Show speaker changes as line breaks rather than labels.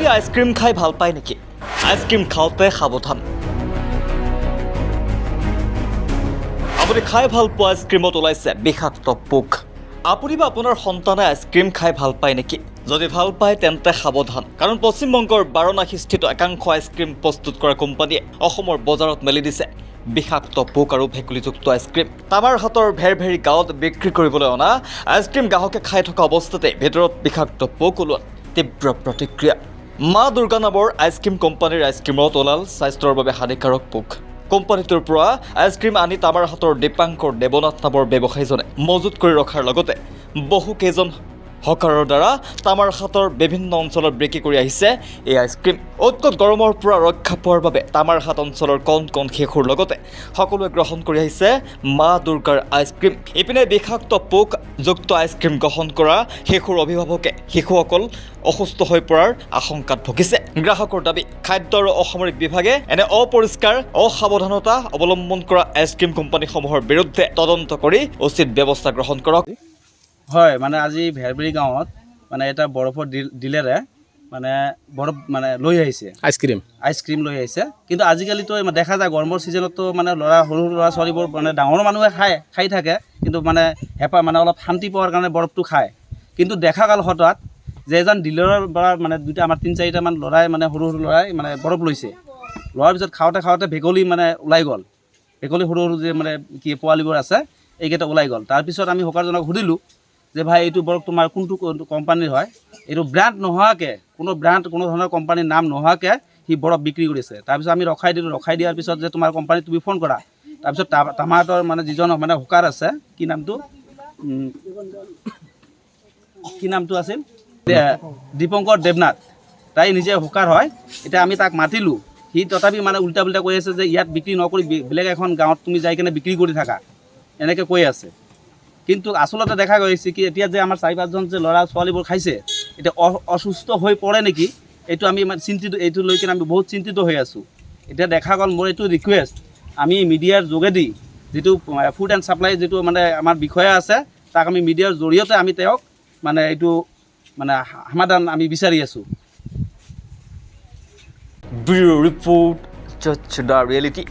আপুনি আইচক্ৰীম খাই ভালো পায় নেকি? আইচক্ৰীম খাওঁতে সাৱধান। আপুনি খাই ভালো পোৱা আইচক্ৰীমত ওলাইছে বিষাক্ত পোক। আপুনি বা আপোনাৰ সন্তানে আইচক্ৰীম খাই ভালো পায় নেকি? যদি ভালো পায়, তেন্তে সাৱধান। কাৰণ পশ্চিমবংগৰ বাৰণাসীস্থিত একাংশ আইচক্ৰীম প্ৰস্তুত কৰা কোম্পানীয়ে অসমৰ বজাৰত মেলি দিছে। বিষাক্ত পোক আৰু ভেকুলীযুক্ত আইচক্ৰীম। তামাৰ হাতৰ ভেৰ ভেৰি গাঁৱত বিক্ৰী কৰিবলৈ অনা আইচক্ৰীম গ্ৰাহকে খাই থকা অৱস্থাতে ভিতৰত বিষাক্ত পোক ওলোৱাত তীব্ৰ প্ৰতিক্ৰিয়া। মা দুৰ্গা নামৰ আইচক্ৰীম কোম্পানীৰ আইচক্ৰীমত ওলাল স্বাস্থ্যৰ বাবে হানিকাৰক পোক। কোম্পানীটোৰ পৰা আইচক্ৰীম আনি তামাৰ হাতৰ দীপাংকৰ দেৱনাথ নামৰ ব্যৱসায়ীজনে মজুত কৰি ৰখাৰ লগতে বহু কেইজন হকাৰৰ দ্বাৰা তামাৰ হাতৰ বিভিন্ন অঞ্চলত বিক্ৰী কৰি আহিছে। এই আইচক্ৰীম উৎকট গৰমৰ পৰা ৰক্ষা পোৱাৰ বাবে তামাৰ হাত অঞ্চলৰ কণ কণ শিশুৰ লগতে সকলোৱে গ্ৰহণ কৰি আহিছে মা দুৰ্গাৰ আইচক্ৰীম। ইপিনে বিষাক্ত পোক যুক্ত আইচক্ৰীম গ্ৰহণ কৰা শিশুৰ অভিভাৱকে শিশুসকল অসুস্থ হৈ পৰাৰ আশংকাত ভুগিছে। গ্ৰাহকৰ দাবি, খাদ্য আৰু অসামৰিক বিভাগে এনে অপৰিষ্কাৰ, অসাৱধানতা অৱলম্বন কৰা আইচক্ৰীম কোম্পানীসমূহৰ বিৰুদ্ধে তদন্ত কৰি উচিত ব্যৱস্থা গ্ৰহণ কৰক।
হয় মানে আজি ভেৰবেৰী গাঁৱত মানে এটা বৰফৰ ডিল- ডিলাৰে মানে বৰফ মানে লৈ আহিছে।
আইচক্ৰীম
আইচক্ৰীম লৈ আহিছে। কিন্তু আজিকালিতো দেখা যায় গৰমৰ ছিজনতো মানে ল'ৰা সৰু সৰু ল'ৰা ছোৱালীবোৰ মানে ডাঙৰ মানুহে খায় খাই থাকে কিন্তু মানে হেঁপাহ মানে অলপ শান্তি পোৱাৰ কাৰণে বৰফটো খায়। কিন্তু দেখা কাল হঠাৎ যে এজন ডিলাৰৰ পৰা মানে দুটা আমাৰ তিনি চাৰিটামান ল'ৰাই মানে সৰু সৰু ল'ৰাই মানে বৰফ লৈছে। লোৱাৰ পিছত খাওঁতে খাওঁতে ভেকুলী মানে ওলাই গ'ল। ভেকুলী সৰু সৰু যে মানে কি পোৱালিবোৰ আছে এইকেইটা ওলাই গ'ল। তাৰপিছত আমি হকাৰজনক সুধিলোঁ যে ভাই এইটো বৰফ তোমাৰ কোনটো কোম্পানীৰ হয়, এইটো ব্ৰেণ্ড নোহোৱাকৈ, কোনো ব্ৰেণ্ড কোনো ধৰণৰ কোম্পানীৰ নাম নোহোৱাকৈ সি বৰফ বিক্ৰী কৰিছে। তাৰপিছত আমি ৰখাই দিলোঁ, ৰখাই দিয়াৰ পিছত যে তোমাৰ কোম্পানীত তুমি ফোন কৰা। তাৰপিছত তামাহাতৰ মানে যিজন মানে হুকাৰ আছে, কি নামটো? কি নামটো আছিল? দীপংকৰ দেৱনাথ। তাই নিজে হুকাৰ হয়। এতিয়া আমি তাক মাতিলোঁ। সি তথাপি মানে উল্টা পুল্টা কৈ আছে যে ইয়াত বিক্ৰী নকৰি বেলেগ এখন গাঁৱত তুমি যাই কিনে বিক্ৰী কৰি থাকা। এনেকৈ কৈ আছে। কিন্তু আচলতে দেখা গৈছে কি, এতিয়া যে আমাৰ চাৰি পাঁচজন যে ল'ৰা ছোৱালীবোৰ খাইছে, এতিয়া অসুস্থ হৈ পৰে নেকি, এইটো আমি চিন্তিত, এইটো লৈ কিনে আমি বহুত চিন্তিত হৈ আছোঁ এতিয়া দেখা গ'ল মোৰ এইটো ৰিকুৱেষ্ট আমি মিডিয়াৰ যোগেদি যিটো ফুড এণ্ড ছাপ্লাই যিটো মানে আমাৰ বিষয়া আছে, তাক আমি মিডিয়াৰ জৰিয়তে আমি তেওঁক মানে এইটো মানে সমাধান আমি বিচাৰি আছোঁ
Judge the Reality.